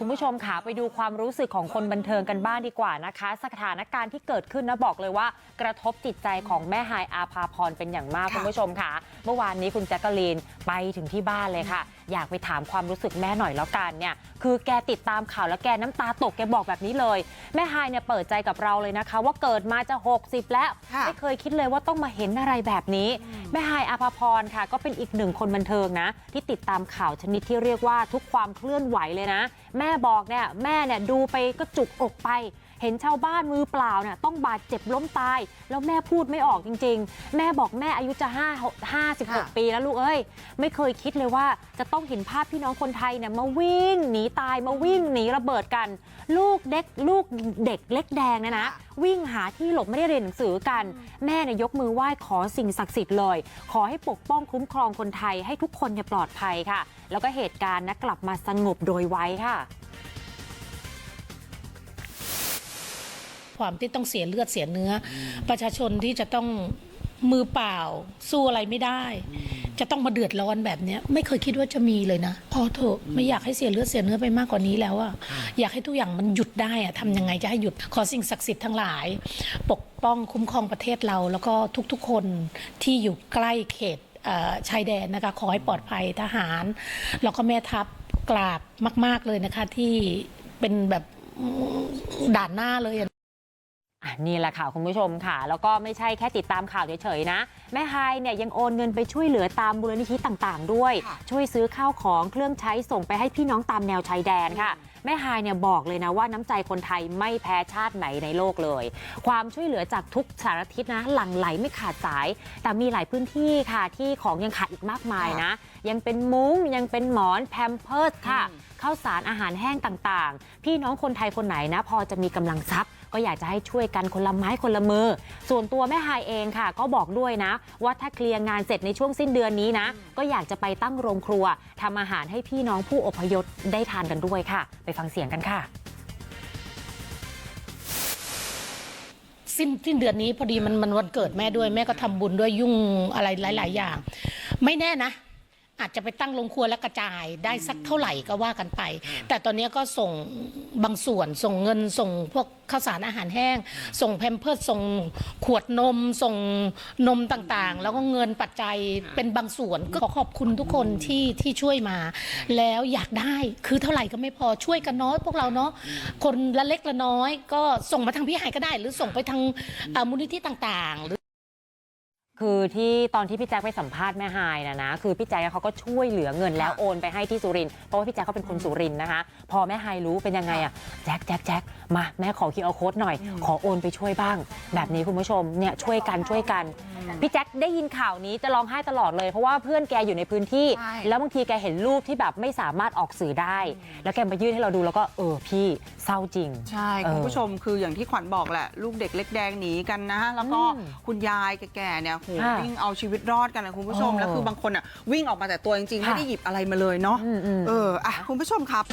คุณผู้ชมค่ะไปดูความรู้สึกของคนบันเทิงกันบ้างดีกว่านะคะ สถานการณ์ที่เกิดขึ้นนะบอกเลยว่า กระทบจิตใจของแม่ฮายอาภาพรเป็นอย่างมากค่ะคุณผู้ชมค่ะ เมื่อวานนี้คุณแจ๊กกะลีนไปถึงที่บ้านเลยค่ะ อยากไปถามความรู้สึกแม่หน่อยแล้วกันเนี่ยคือแกติดตามข่าวแล้วแกน้ำตาตกแกบอกแบบนี้เลย แม่ฮายเนี่ยเปิดใจกับเราเลยนะคะ ว่าเกิดมาจะ 60 แล้วค่ะไม่เคยคิดเลยว่าต้องมาเห็นอะไรแบบนี้ แม่ฮายอาภพรค่ะก็เป็นอีกหนึ่งคนบันเทิงนะที่ติดตามข่าวชนิดที่เรียกว่าทุกความเคลื่อนไหวเลยนะแม่บอกเนี่ยแม่เนี่ยดูไปก็จุกอกไปเห็นชาวบ้านมือเปล่าเนี่ยต้องบาดเจ็บล้มตาย แล้วแม่พูดไม่ออกจริง ๆ แม่บอกแม่อายุจะ5 56 ปีแล้วลูกเอ้ย ไม่เคยคิดเลยว่าจะต้องเห็นภาพพี่น้องคนไทยเนี่ยมาวิ่งหนีตายมาวิ่งหนีระเบิดกัน ลูกเด็กลูกเด็กเล็กแดงเนยนะ วิ่งหาที่หลบไม่ได้เรียนหนังสือกัน แม่เนี่ยยกมือไหว้ขอสิ่งศักดิ์สิทธิ์เลย ขอให้ปกป้องคุ้มครองคนไทยให้ทุกคนเนี่ยปลอดภัยค่ะ แล้วก็เหตุการณ์นะกลับมาสงบโดยไวค่ะ ความที่ต้องเสียเลือดเสียเนื้ออประชาชนที่จะต้องมือเปล่า สู้อะไรไม่ได้ จะต้องมาเดือดร้อนแบบเนี้ย ไม่เคยคิดว่าจะมีเลยนะ พอเถอะไม่อยากให้เสียเลือดเสียเนื้อไปมากกว่านี้แล้วอะอยากให้ทุกอย่างมันหยุดได้อะทำยังไงจะให้หยุดขอสิ่งศักดิ์สิทธิ์ทั้งหลาย ปกป้องคุ้มครองประเทศเรา แล้วก็ทุกๆคนที่อยู่ใกล้เขตเอ่อชายแดนนะคะขอให้ปลอดภัยทหาร แล้วก็แม่ทัพกราบมาก ๆเลยนะคะที่เป็นแบบด่านหน้าเลย อะอะนี่แหละค่ะคุณผู้ชมค่ะ แล้วก็ไม่ใช่แค่ติดตามข่าวเฉยๆนะ แม่ไฮายเนี่ยยังโอนเงินไปช่วยเหลือตามมูลนิธิต่างๆ ด้วยค่ะช่วยซื้อข้าวของเครื่องใช้ส่งไปให้พี่น้องตามแนวชายแดนค่ะ แม่ไฮายเนี่ยบอกเลยนะว่าน้ำใจคนไทยไม่แพ้ชาติไหนในโลกเลย ความช่วยเหลือจากทุกสารทิศนะ หลั่งไหลไม่ขาดสาย แต่มีหลายพื้นที่ค่ะที่ของยังขาดอีกมากมายนะ ยังเป็นมุ้งยังเป็นหมอนแพมเพิร์สค่ะอืมข้าวสารอาหารแห้งต่างๆ พี่น้องคนไทยคนไหนนะ พอจะมีกำลังทรัพย์ ก็อยากจะให้ช่วยกันคนละไม้คนละมือ ส่วนตัวแม่ฮายเองค่ะ ก็บอกด้วยนะ ว่าถ้าเคลียร์งานเสร็จในช่วงสิ้นเดือนนี้นะ ก็อยากจะไปตั้งโรงครัวทำอาหารให้พี่น้องผู้อพยพได้ทานกันด้วยค่ะ ไปฟังเสียงกันค่ะ สิ้นสิ้นเดือนนี้พอดีมันมันวันเกิดแม่ด้วยแม่ก็ทำบุญด้วยยุ่งอะไรหลาย ๆ อย่าง ไม่แน่นะ อาจจะไปตั้งโรงครัวและกระจายได้สักเท่าไหร่ก็ว่ากันไป แต่ตอนนี้ก็ส่งบางส่วนส่งเงินส่งพวกข้าวสารอาหารแห้ง ส่งแพมเพิร์สส่งขวดนม ส่งนมต่างๆ แล้วก็เงินปัจจัยเป็นบางส่วนก็ขอขอบคุณทุกคนที่ที่ช่วยมา แล้วอยากได้คือเท่าไหร่ก็ไม่พอช่วยกันเนาะพวกเราเนาะคนละเล็กละน้อย ก็ส่งมาทางพี่หายก็ได้ หรือส่งไปทางเอ่อมูลนิธิต่างๆหรือ คือที่ตอนที่พี่แจ๊คไปสัมภาษณ์แม่ฮายนะนะคือพี่แจ๊คเขาก็ช่วยเหลือเงินแล้วโอนไปให้ที่สุรินทร์เพราะว่าพี่แจ๊คเขาเป็นคนสุรินทร์นะคะ พอแม่ฮายรู้เป็นยังไงอะแจ๊คแจ๊คแจ๊คมาแม่ขอคิวเอาโค้ดหน่อย ขอโอนไปช่วยบ้าง แบบนี้คุณผู้ชมเนี่ยช่วยกันช่วยกัน พี่แจ๊คได้ยินข่าวนี้จะร้องไห้ตลอดเลย เพราะว่าเพื่อนแกอยู่ในพื้นที่ใช่แล้วบางทีแกเห็นรูปที่แบบไม่สามารถออกสื่อได้ แล้วแกมายื่นให้เราดูแล้วก็เออพี่เศร้าจริงใช่เออคุณผู้ชมคืออย่างที่ขวัญบอกแหละลูกเด็กเล็กแดงหนีกันนะแล้วก็อืมคุณยายแก่ๆเนี่ยโหค่ะวิ่งเอาชีวิตรอดกันนะคุณผู้ชมเออแล้วคือบางคนอะวิ่งออกมาแต่ตัวจริงๆค่ะไม่ได้หยิบอะไรมาเลยเนาะอืมอืมเอออะคุณผู้ชมครับ